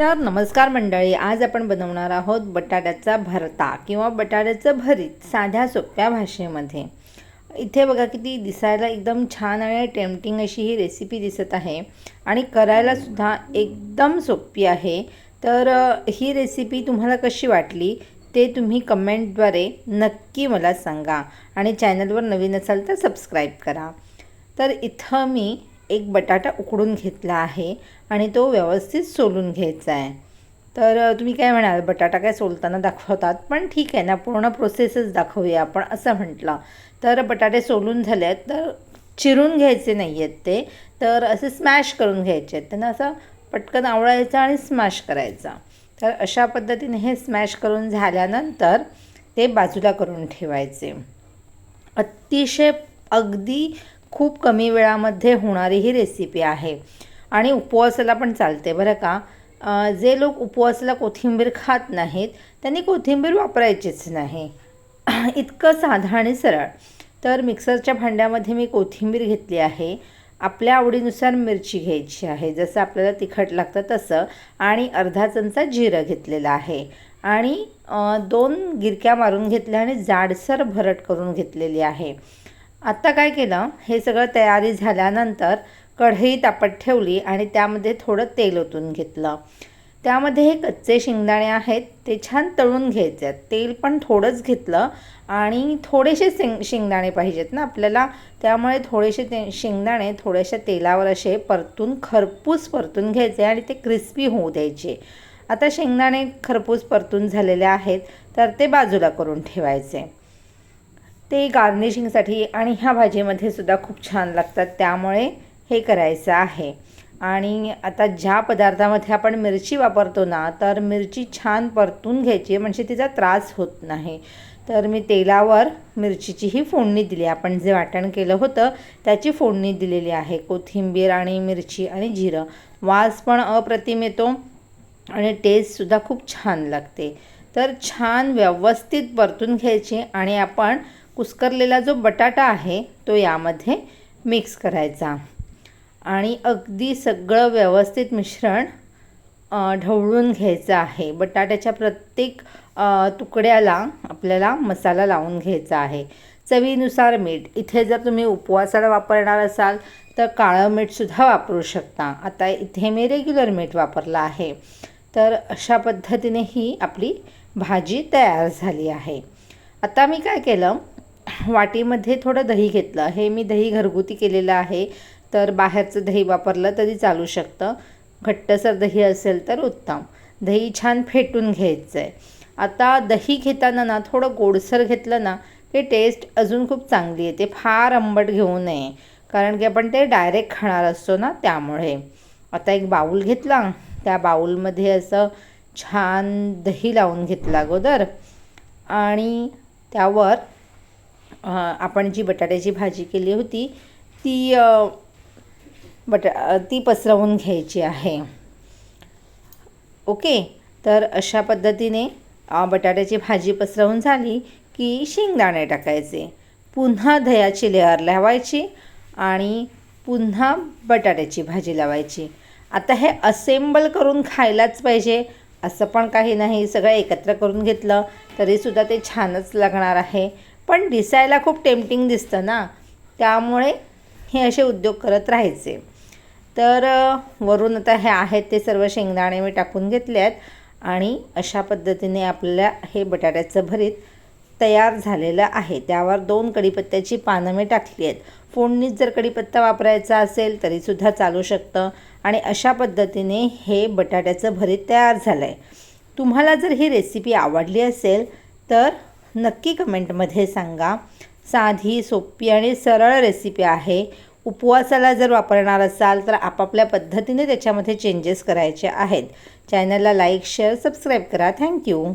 तर नमस्कार मंडळी आज आपण बनवणार आहोत बटाट्याचा भरता किंवा बटाट्याचं भरीत साध्या सोप्या भाषेमध्ये. इथे बघा किती दिसायला एकदम छान आणि टेम्पटिंग अशी ही रेसिपी दिसत आहे आणि करायलासुद्धा एकदम सोपी आहे. तर ही रेसिपी तुम्हाला कशी वाटली ते तुम्ही कमेंटद्वारे नक्की मला सांगा आणि चॅनलवर नवीन असाल तर सबस्क्राईब करा. तर इथं मी एक बटाटा उकडून घेतला आहे आणि तो व्यवस्थित सोलून घ्यायचा आहे. तर तुम्ही काय म्हणाल? बटाटा काय सोलताना दाखवतात पण ठीक आहे ना पूर्ण प्रोसेसच दाखवूया आपण असं म्हटलं. तर बटाटे सोलून झाले आहेत तर चिरून घ्यायचे नाही आहेत ते. तर असे स्मॅश करून घ्यायचे आहेत. त्यांना असं पटकन आवळायचं आणि स्मॅश करायचा. तर अशा पद्धतीने हे स्मॅश करून झाल्यानंतर ते बाजूला करून ठेवायचे. अतिशय अगदी खूप कमी वेळामध्ये होणारी ही रेसिपी आहे. आणि उपवासाला पण चालते बरं का. जे लोक उपवासाला कोथिंबीर खात नाहीत त्यांनी कोथिंबीर वापरायचीच नाही. इतकं साधं आणि सरळ. तर मिक्सरच्या भांड्यामध्ये मी कोथिंबीर घेतली आहे. आपल्या आवडीनुसार मिरची घ्यायची आहे. जसं आपल्याला तिखट लागतं तसं. आणि अर्धा चमचा जिरं घेतलेलं आहे. आणि दोन गिरक्या मारून घेतल्या आणि जाडसर भरट करून घेतलेली आहे. आत्ता काय केलं? हे सगळं तयारी झाल्यानंतर कढई तापत ठेवली आणि त्यामध्ये थोडं तेल ओतून घेतलं. त्यामध्ये हे कच्चे शेंगदाणे आहेत ते छान तळून घ्यायचे आहेत. तेल पण थोडंच घेतलं आणि थोडेसे शेंग शेंगदाणे पाहिजेत ना आपल्याला. त्यामुळे थोडेसे ते शेंगदाणे थोड्याशा तेलावर असे परतून खरपूस परतून घ्यायचे आणि ते क्रिस्पी होऊ द्यायचे. आता शेंगदाणे खरपूस परतून झालेले आहेत तर ते बाजूला करून ठेवायचे. ते गार्निशिंगसाठी आणि ह्या भाजीमध्ये सुद्धा खूप छान लागतात. त्यामुळे हे करायचं आहे. आणि आता ज्या पदार्थामध्ये आपण मिरची वापरतो ना तर मिरची छान परतून घ्यायची म्हणजे तिचा त्रास होत नाही. तर मी तेलावर मिरचीची ही फोडणी दिली. आपण जे वाटण केलं होतं त्याची फोडणी दिलेली आहे. कोथिंबीर आणि मिरची आणि जिरं. वास पण अप्रतिम येतो आणि टेस्टसुद्धा खूप छान लागते. तर छान व्यवस्थित परतून घ्यायची आणि आपण कुस्करलेला जो बटाटा आहे तो यामध्ये मिक्स करायचा. आणि अगदी सगळं व्यवस्थित मिश्रण ढवळून घ्यायचं आहे. बटाट्याच्या प्रत्येक तुकड्याला आपल्याला मसाला लावून घ्यायचा आहे. चवीनुसार मीठ. इथे जर तुम्ही उपवासाला वापरणार असाल तर काळं मीठसुद्धा वापरू शकता. आता इथे मी रेग्युलर मीठ वापरलं आहे. तर अशा पद्धतीने ही आपली भाजी तयार झाली आहे. आता मी काय केलं? वाटीमध्ये थोडं दही घेतलं. हे मी दही घरगुती केलेलं आहे. तर बाहेरचं दही वापरलं तरी चालू शकतं. घट्टसर दही असेल तर उत्तम. दही छान फेटून घ्यायचं आहे आता दही घेताना ना थोडं गोडसर घेतलं ना ते टेस्ट अजून खूप चांगली येते. फार आंबट घेऊ नये. कारण की आपण ते डायरेक्ट खाणार असतो ना त्यामुळे. आता एक बाऊल घेतला. त्या बाऊलमध्ये असं छान दही लावून घेतलं अगोदर. आणि त्यावर आपण जी बटाट्याची भाजी केली होती ती बटा ती पसरवून घ्यायची आहे. ओके? तर अशा पद्धतीने बटाट्याची भाजी पसरवून झाली की शेंगदाणे टाकायचे. पुन्हा दह्याची लेअर लावायची आणि पुन्हा बटाट्याची भाजी लावायची. आता हे असेंबल करून खायलाच पाहिजे असं पण काही नाही. सगळं एकत्र करून घेतलं तरीसुद्धा ते छानच लागणार आहे. पण दिसायला खूप टेम्पटिंग दिसतं ना. त्यामुळे हे असे उद्योग करत राहायचे. तर वरून आता हे आहेत ते सर्व शेंगदाणे मी टाकून घेतले आहेत आणि अशा पद्धतीने आपल्याला हे बटाट्याचं भरीत तयार झालेलं आहे. त्यावर दोन कढीपत्त्याची पानं मी टाकली आहेत. फोडणीत जर कढीपत्ता वापरायचा असेल तरीसुद्धा चालू शकतं आणि अशा पद्धतीने हे बटाट्याचं भरीत तयार झालं आहे तुम्हाला जर ही रेसिपी आवडली असेल तर नक्की कमेंटमध्ये सांगा. साधी सोपी आणि सरळ रेसिपी आहे. उपवासाला जर वापरणार असाल तर आपापल्या पद्धतीने त्याच्यामध्ये चेंजेस करायचे आहेत. चॅनलला लाईक शेअर सबस्क्राईब करा. Thank you